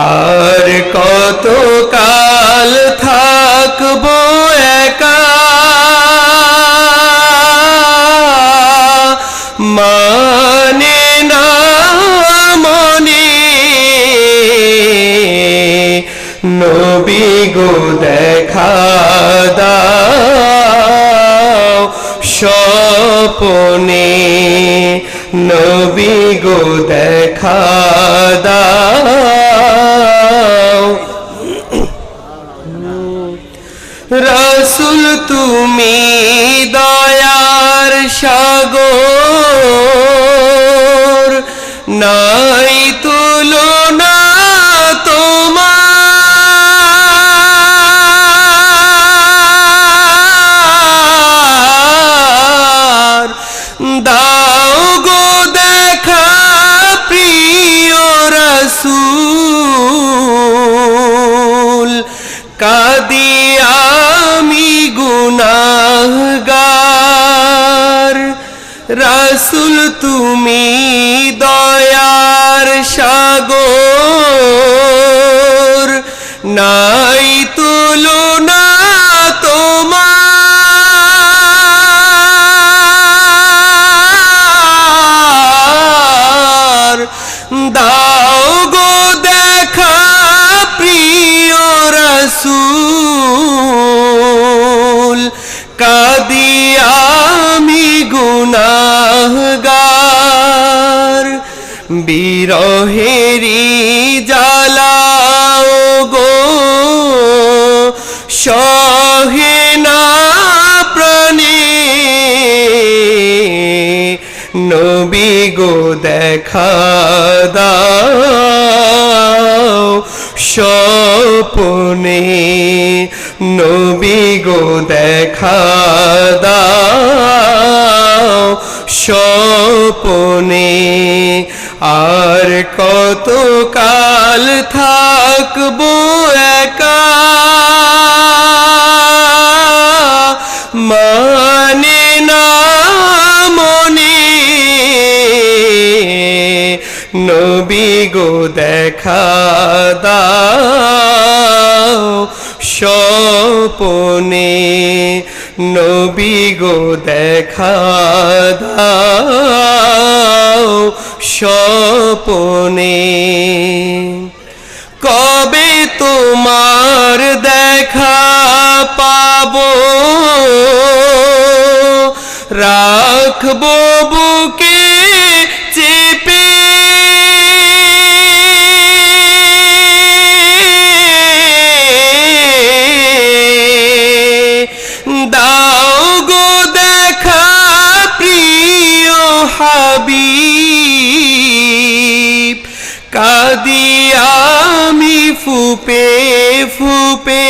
আর কত কাল থাকব একা? মানে না, মনে নবী গো দেখা দাও স্বপনে, নবী গো দেখা তুমি দয়ার সাগর নাই তুলনা রসুল তুমি দয়ার সাগর। বিরহেরি জালাও গো। সহে না প্রাণে নবী গো দেখা দাও। স্বপনে নবী গো দেখা দাও। স্বপনে আর কত কাল থাকব একা? মানে না মনে নবী গো দেখা দাও স্বপনে। নবী গো দেখা দাও স্বপনে। কবে তোমার দেখা পাব? রাখব বুকে হাবিব কাদি আমি ফুপে ফুপে।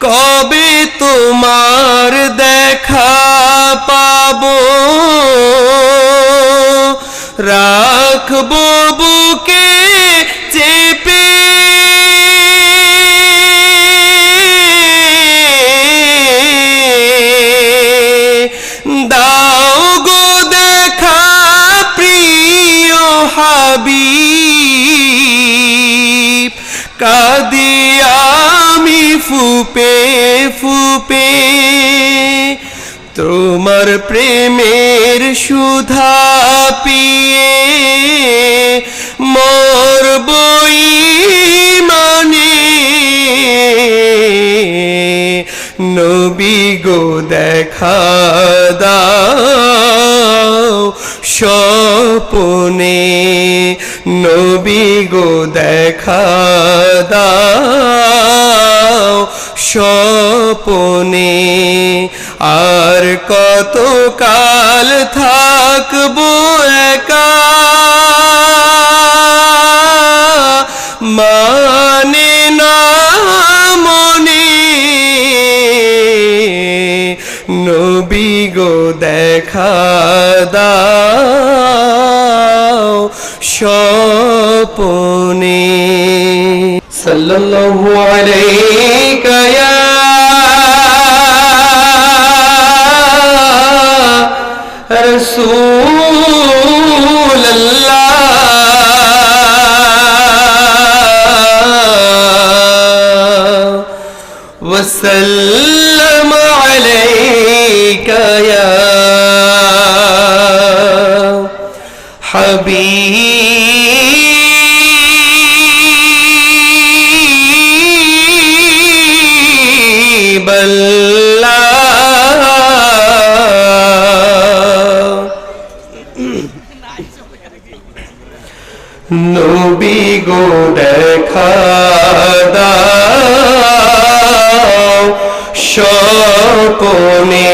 কবে তোমার দেখা পাবো? রাখব বুকে হাবিব, কাদি আমি ফুপে ফুপে। তোমার প্রেমের সুধা পিয়ে মোর বই মানে। নবী গো দেখা দাও স্বপনে নবী গো দেখা দাও স্বপনে। আর কত কাল থাকব একা? মানে না মনে। নবী গো দেখা দা স্বপনে। সাল্লাল্লাহু আলাইকা ইয়া رسول الله গো দেখা দাও স্বপনে।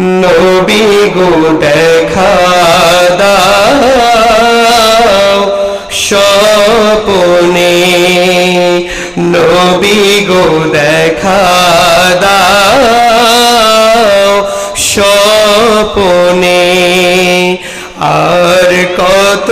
নবী গো দেখা দাও স্বপনে। নবী গো দেখা দাও স্বপনে। আর কত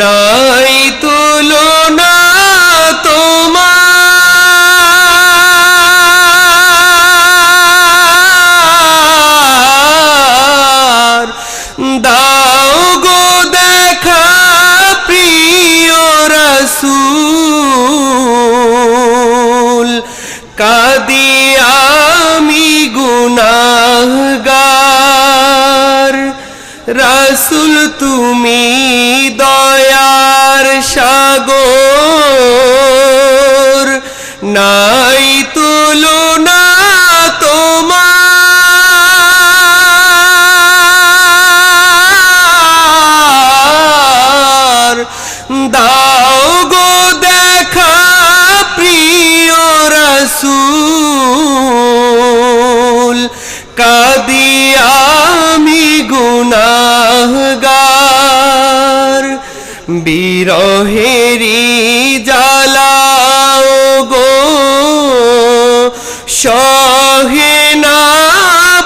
নাই তুলনা তোমার। দাও গো দেখা প্রিয় রসুল। নাই তুলনা তোমার। দাও গো দেখা প্রিয় রসুল। কাদি আমি গুনাহগার। বিরহেরি জ্বালাও সহে না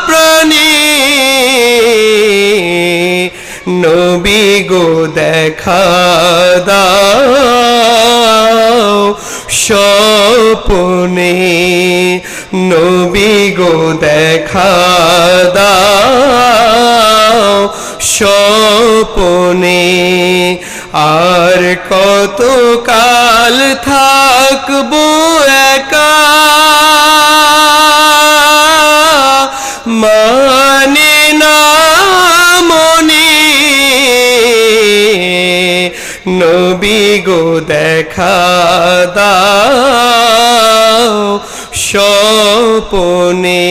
প্রাণে। নবী গো দেখা দাও স্বপনে। নবী গো দেখা দাও স্বপনে। আর কত কাল থাকব একা? মানে না মনে। নবী গো দেখা দাও স্বপনে।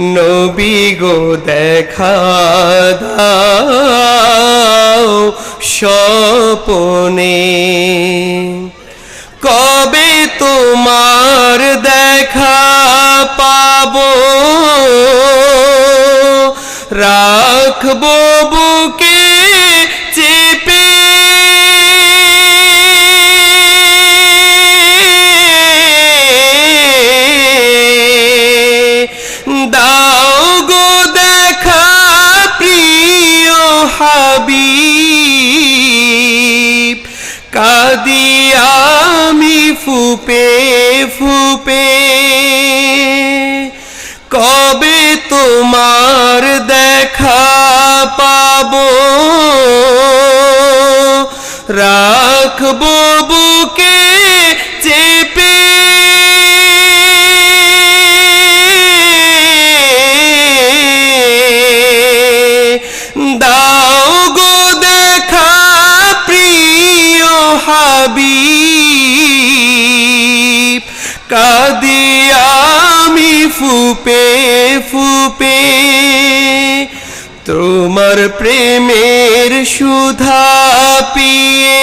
নবী গো দেখা দাও স্বপনে। কবে তোমার দেখা পাবো রাখব বুকে চেপে। দাও গো দেখা প্রিয় হাবিব কাদি আমি ফুপে ফুপে। কবে তোমার দেখা পাবো। রাখব বুকে চেপে। দাও গো দেখা প্রিয় হাবিব প্রেমের সুধা পিয়ে